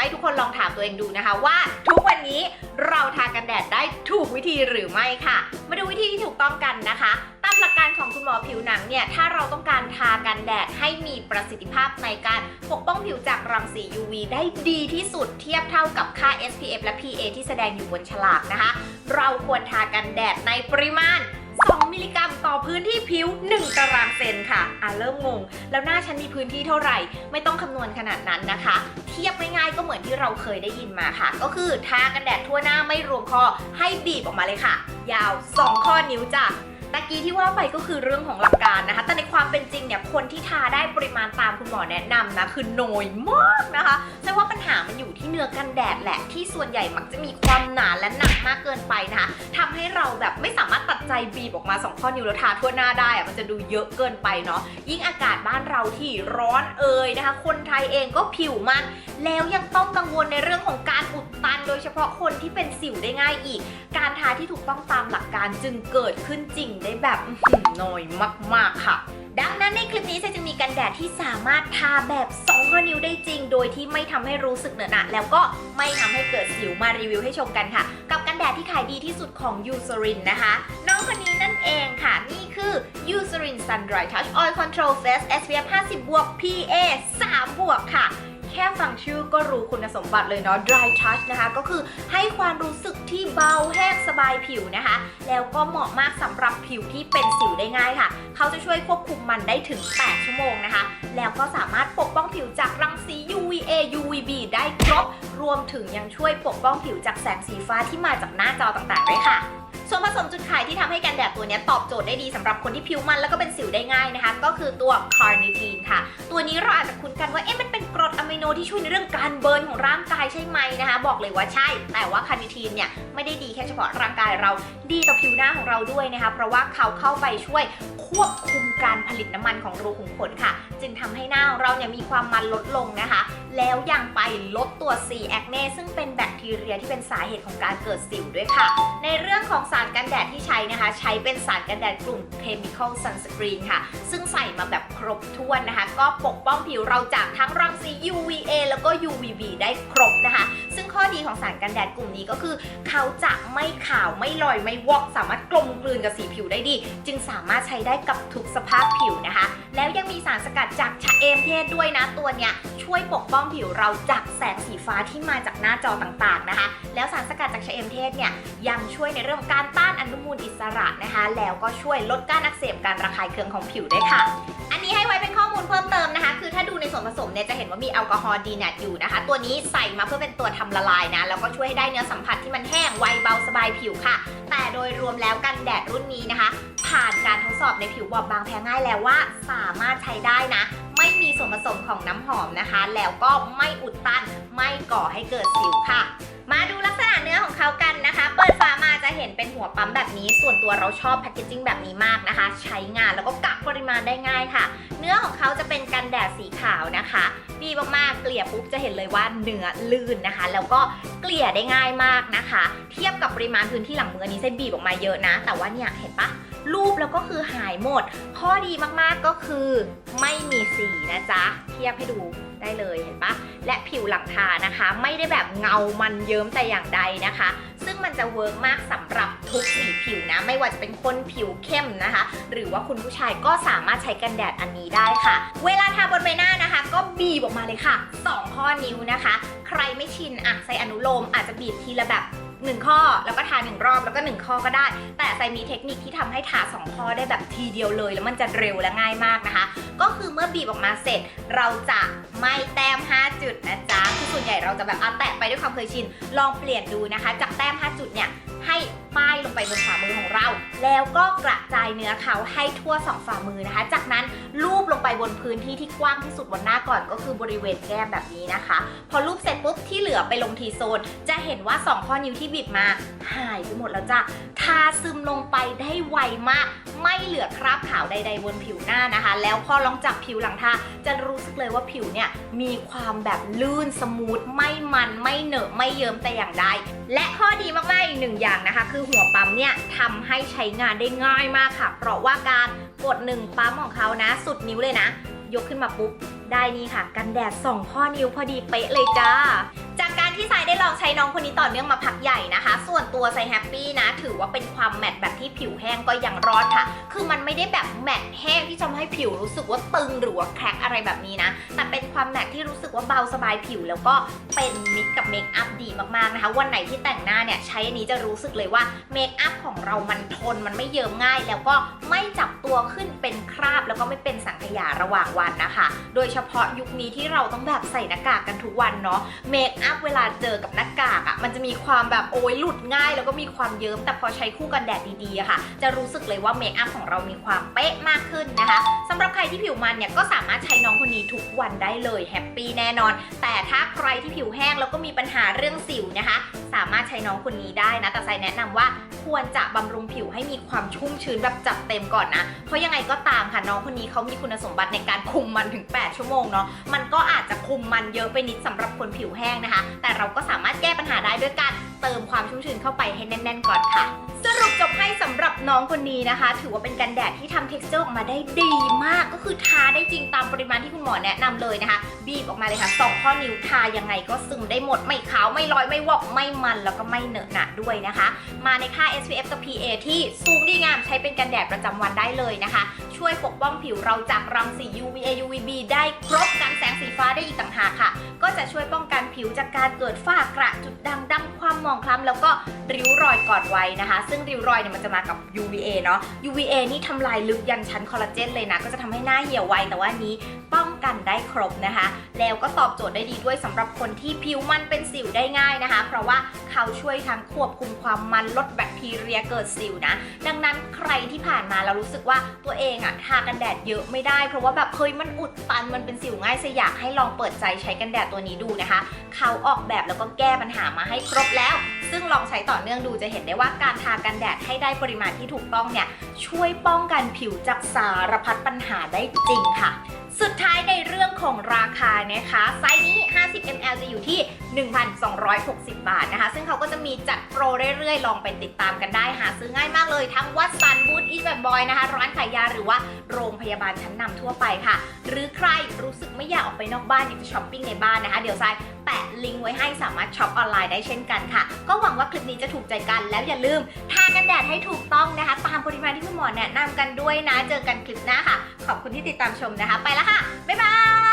ให้ทุกคนลองถามตัวเองดูนะคะว่า ทุกวันนี้เราทากันแดดได้ถูกวิธีหรือไม่ค่ะ มาดูวิธีที่ถูกต้องกันนะคะตามหลักการของคุณหมอผิวหนังเนี่ยถ้าเราต้องการทากันแดดให้มีประสิทธิภาพในการปกป้องผิวจากรังสี UV ได้ดีที่สุดเทียบเท่ากับค่า SPF และ PA ที่แสดงอยู่บนฉลากนะคะ เราควรทากันแดดในปริมาณ 2 มิลลิกรัมต่อพื้นที่ผิว 1 ตารางเซนค่ะ อะเริ่มงง แล้วหน้าฉันมีพื้นที่เท่าไหร่ ไม่ต้องคำนวณขนาดนั้นนะคะ เทียบง่ายๆก็เหมือนที่เราเคยได้ยินมาค่ะ ก็คือทากันแดดทั่วหน้าไม่รวมคอให้บีบออกมาเลยค่ะ ยาว 2 ข้อนิ้วจ้ะ ตะกี้ที่ว่าไปก็คือเรื่องของหลักการนะคะ แต่ในความเป็นจริงเนี่ยคนที่ทาได้ปริมาณตามคุณหมอแนะนำนะคือน้อยมากนะคะแสดงว่าปัญหามันอยู่ที่เนื้อกันแดดแหละที่ส่วนใหญ่มักจะมีความหนาและหนักมากเกินไปนะคะทำให้เราแบบไม่สามารถตัดใจบีบออกมา 2 ข้อนิ้วแล้วทาทั่วหน้าได้อะมันจะดูเยอะเกินไปเนาะยิ่งอากาศบ้านเราที่ร้อนเอ่ยนะคะ คนไทยเองก็ผิวมัน แล้วยังต้องกังวลในเรื่องของการอุดตัน โดยเฉพาะคนที่เป็นสิวได้ง่ายอีก การทาที่ถูกต้องตามหลักการจึงเกิดขึ้นจริงได้แบบหน้อยมาก ๆ ค่ะ ดังนั้นในคลิปนี้เซจะมีกันแดดที่สามารถทาแบบ2ข้อนิ้วได้จริง โดยที่ไม่ทำให้รู้สึกเหนอะหนะแล้วก็ไม่ทำให้เกิดสิวมารีวิวให้ชมกันค่ะ กับกันแดดที่ขายดีที่สุดของ u s e r i n นะคะ น้องคนนี้นั่นเองค่ะ นี่คือ u s e r i n Sun Dry Touch Oil Control Face SPF 50 บวก PA 3 บวกค่ะ แค่ฟังชื่อก็รู้คุณสมบัติเลยเนาะ dry touch นะคะ ก็คือให้ความรู้สึกที่เบาแห้งสบายผิวนะคะ แล้วก็เหมาะมากสำหรับผิวที่เป็นสิวได้ง่ายค่ะ เขาจะช่วยควบคุมมันได้ถึง 8 ชั่วโมงนะคะ แล้วก็สามารถปกป้องผิวจากรังสี UVA UVB ได้ครบ รวมถึงยังช่วยปกป้องผิวจากแสงสีฟ้าที่มาจากหน้าจอต่างๆด้วยค่ะ ส่วนผสมจุดขายที่ทำให้กันแดดตัวนี้ตอบโจทย์ได้ดีสำหรับคนที่ผิวมันแล้วก็เป็นสิวได้ง่ายนะคะ ก็คือตัวคาร์นิทีนค่ะ ตัวนี้เราอาจจะคุ้นกันว่าเอ๊ะมันเป็นกรดอะมิโนที่ช่วยในเรื่องการเบิร์นของร่างกายใช่ไหมนะคะ บอกเลยว่าใช่ แต่ว่าคาร์นิทีนเนี่ยไม่ได้ดีแค่เฉพาะร่างกายเราดีต่อผิวหน้าของเราด้วยนะคะ เพราะว่าเขาเข้าไปช่วยควบคุมการผลิตน้ำมันของรูขุมขนค่ะ จึงทำให้หน้าเราเนี่ยมีความมันลดลงนะคะ แล้วยังไปลดตัว C แอคเนซึ่งเป็นแบคทีเรียที่เป็นสาเหตุของการเกิดสิวด้วยค่ะ ในเรื่องของสาารกันแดดที่ใช้นะคะ ใช้เป็นสารกันแดดกลุ่ม Chemical Sunscreen ค่ะ ซึ่งใส่มาแบบครบถ้วนนะคะ ก็ปกป้องผิวเราจากทั้งรังสี UVA แล้วก็ UVB ได้ครบนะคะ ข้อดีของสารกันแดดกลุ่มนี้ก็คือ เขาจะไม่ขาวไม่ลอยไม่วอกสามารถกลมกลืนกับสีผิวได้ดี จึงสามารถใช้ได้กับทุกสภาพผิวนะคะ แล้วยังมีสารสกัดจากชะเอมเทศด้วยนะตัวเนี้ยช่วยปกป้องผิวเราจากแสงสีฟ้าที่มาจากหน้าจอต่างๆนะคะ แล้วสารสกัดจากชะเอมเทศเนี่ยยังช่วยในเรื่องของการต้านอนุมูลอิสระนะคะ แล้วก็ช่วยลดการอักเสบการระคายเคืองของผิวด้วยค่ะ นนี้ให้ไว้เป็นข้อมูลเพิ่มเติมนะคะ คือถ้าดูในส่วนผสมเนี่ยจะเห็นว่ามีแอลกอฮอล์ดีแนตอยู่นะคะ ตัวนี้ใส่มาเพื่อเป็นตัวทำละลายนะ แล้วก็ช่วยให้ได้เนื้อสัมผัสที่มันแห้งไวเบาสบายผิวค่ะ แต่โดยรวมแล้วกันแดดรุ่นนี้นะคะ ผ่านการทดสอบในผิวบอบบางแพ้ง่ายแล้วว่าสามารถใช้ได้นะ ไม่มีส่วนผสมของน้ำหอมนะคะ แล้วก็ไม่อุดตันไม่ก่อให้เกิดสิวค่ะ มาดูลักษณะเนื้อของเขากันนะคะ เปิดฝามาจะเห็นเป็นหัวปั๊มแบบนี้ ส่วนตัวเราชอบแพคเกจิ้งแบบนี้มากนะคะ ใช้งานแล้วก็กะปริมาณได้ง่ายค่ะ เนื้อของเขาจะเป็นกันแดดสีขาวนะคะ ดีมากๆ เกลี่ยปุ๊บจะเห็นเลยว่าเนื้อลื่นนะคะ แล้วก็เกลี่ยได้ง่ายมากนะคะ เทียบกับปริมาณพื้นที่หลังมืออันนี้เส้นบีบออกมาเยอะนะ แต่ว่าเนี่ยเห็นปะรูปแล้วก็คือหายหมด ข้อดีมากๆก็คือไม่มีสีนะจ๊ะ เทียบให้ดูได้เลยเห็นปะและผิวหลังทานะคะ ไม่ได้แบบเงามันเยิ้มแต่อย่างใดนะคะ ซึ่งมันจะเวิร์กมากสำหรับทุกสีผิว ไม่ว่าจะเป็นคนผิวเข้มนะคะ หรือว่าคุณผู้ชายก็สามารถใช้กันแดดอันนี้ได้ค่ะ เวลาทาบนใบหน้านะคะ ก็บีบออกมาเลยค่ะ 2 ข้อนิ้วนะคะ ใครไม่ชินอะใส่อนุโลมอาจจะบีบทีละแบบ1ข้อแล้วก็ทา1รอบแล้วก็1ข้อก็ได้ แต่ใส่มีเทคนิคที่ทำให้ทา2ข้อได้แบบทีเดียวเลย แล้วมันจะเร็วและง่ายมากนะคะ ก็คือเมื่อบีบออกมาเสร็จ เราจะไม่แต้ม 5 จุดนะจ๊ะคือส่วนใหญ่เราจะแบบเอาแตะไปด้วยความเคยชิน ลองเปลี่ยนดูนะคะ จากแต้ม 5 จุดเนี่ยให้ป้ายลงไปบนฝ่ามือ แล้วก็กระจายเนื้อเขาให้ทั่วสองฝ่ามือนะคะ จากนั้นลูบลงไปบนพื้นที่ที่กว้างที่สุดบนหน้าก่อนก็คือบริเวณแก้มแบบนี้นะคะ พอลูบเสร็จปุ๊บที่เหลือไปลงทีโซน จะเห็นว่า 2 ข้อนิ้วที่บีบมาหายไปหมดแล้วจ้ะทาซึมลงไปได้ไวมาก ไม่เหลือคราบขาวใดๆบนผิวหน้านะคะ แล้วพอลองจับผิวหลังทาจะรู้สึกเลยว่าผิวเนี่ยมีความแบบลื่นสมูทไม่มันไม่เหนอะไม่เยิ้มแต่อย่างใดและข้อดีมากๆอีกหนึ่งอย่างนะคะ คือหัวปั๊มเนี่ยทำให้ใช้งานได้ง่ายมากค่ะ เพราะว่าการกดหนึ่งปั๊มของเขานะ สุดนิ้วเลยนะ ยกขึ้นมาปุ๊บ ได้นี่ค่ะ กันแดด2ข้อนิ้วพอดีเป๊ะเลยจ้า จากการที่สายได้ลองใช้น้องคนนี้ต่อเนื่องมาพักใหญ่นะคะ ส่วน ตัวไซแฮปปี้นะ ถือว่าเป็นความแมตต์แบบที่ผิวแห้งก็ยังรอดค่ะ คือมันไม่ได้แบบแมตต์แห้งที่ทำให้ผิวรู้สึกว่าตึงหรือว่าแคร็กอะไรแบบนี้นะ แต่เป็นความแมตต์ที่รู้สึกว่าเบาสบายผิว แล้วก็เป็นมิตรกับเมคอัพดีมากๆนะคะ วันไหนที่แต่งหน้าเนี่ยใช้อันนี้จะรู้สึกเลยว่าเมคอัพของเรามันทนมันไม่เยิ้มง่าย แล้วก็ไม่จับตัวขึ้นเป็นคราบ แล้วก็ไม่เป็นสังขยาระหว่างวันนะคะ โดยเฉพาะยุคนี้ที่เราต้องแบบใส่หน้ากากกันทุกวันเนาะเมคอัพเวลาเจอกับหน้ากากอะ่ะมันจะมีความแบบโอ้ยหลุดง่ายแล้วก็มีความเยิ้มแต่พอใช้คู่กันแดดดีๆอะค่ะ จะรู้สึกเลยว่าเมคอัพของเรามีความเป๊ะมากขึ้นนะคะสำหรับใครที่ผิวมันเนี่ยก็สามารถใช้น้องคนนี้ทุกวันได้เลยแฮปปี้แน่นอน แต่ถ้าใครที่ผิวแห้งแล้วก็มีปัญหาเรื่องสิวนะคะ สามารถใช้น้องคนนี้ได้นะแต่ไซแนะนำว่าควรจะบำรุงผิวให้มีความชุ่มชื้นแบบจัดเต็มก่อนนะ เพราะยังไงก็ตามค่ะน้องคนนี้เขามีคุณสมบัติในการคุมมันถึง 8 ชั่วโมงเนาะ มันก็อาจจะคุมมันเยอะไปนิดสำหรับคนผิวแห้งนะคะ แต่เราก็สามารถแก้ปัญหาได้ด้วยการ เติมความชุ่มชื้นเข้าไปให้แน่น ๆ ก่อนค่ะ สรุปจบให้สำหรับน้องคนนี้นะคะ ถือว่าเป็นกันแดดที่ทำ texture ออกมาได้ดีมาก ก็คือทาได้จริงตามปริมาณที่คุณหมอแนะนำเลยนะคะ บีบออกมาเลยค่ะสองข้อนิ้วทายังไงก็ซึมได้หมด ไม่ขาวไม่ลอยไม่วอกไม่มันแล้วก็ไม่เหนอะหนะด้วยนะคะ มาในค่า SPF กับ PA ที่สูงดีงามใช้เป็นกันแดดประจำวันได้เลยนะคะ ช่วยปกป้องผิวเราจากรังสี UVA UVB ได้ครบกันแสงสีฟ้าได้อีกต่างหากค่ะ ก็จะช่วยป้องกันผิวจากการเกิดฝ้ากระจุดด่างดำความหมองคล้ำแล้วก็ริ้วรอยก่อนวัยนะคะซึ่งริ้วรอยเนี่ยมันจะมากับ UVA เนาะ UVA นี่ทำลายลึกยันชั้นคอลลาเจนเลยนะ ก็จะทำให้หน้าเหี่ยวไว แต่ว่านี้ป้องกันได้ครบนะคะ แล้วก็ตอบโจทย์ได้ดีด้วยสำหรับคนที่ผิวมันเป็นสิวได้ง่ายนะคะ เพราะว่าเขาช่วยทั้งควบคุมความมันลดแบคทีเรียเกิดสิวนะ ดังนั้นใครที่ผ่านมาเรารู้สึกว่าตัวเองอะทากันแดดเยอะไม่ได้ เพราะว่าแบบเฮ้ยมันอุดตันมันเป็นสิวง่ายสอยากให้ลองเปิดใจใช้กันแดดตัวนี้ดูนะคะ เขาออกแบบแล้วก็แก้ปัญหามาให้ครบแล้ว ซึ่งลองใช้ต่อเนื่องดูจะเห็นได้ว่าการทากันแดดให้ได้ปริมาณที่ถูกต้องเนี่ยช่วยป้องกันผิวจากสารพัดปัญหาได้จริงค่ะ สุดท้ายในเรื่องของราคานะคะ ไซส์นี้ 50 ml จะอยู่ที่ 1,260 บาทนะคะ ซึ่งเขาก็จะมีจัดโปรเรื่อยๆ ลองไปติดตามกันได้หาซื้อง่ายมากเลย ทั้งวัดสันบูธอีแบนบอยนะคะ ร้านขายยาหรือว่าโรงพยาบาลชั้นนำทั่วไปค่ะ หรือใครรู้สึกไม่อยากออกไปนอกบ้านอยากจะช้อปปิ้งในบ้านนะคะ เดี๋ยวไซแปะ ลิงก์ไว้ให้สามารถช็อปออนไลน์ได้เช่นกันค่ะ ก็หวังว่าคลิปนี้จะถูกใจกันแล้วอย่าลืมทากันแดดให้ถูกต้องนะคะ ตามปริมาณที่คุณหมอแนะนำกันด้วยนะ เจอกันคลิปหน้าค่ะ ขอบคุณที่ติดตามชมนะคะ ไปแล้วค่ะ บ๊ายบาย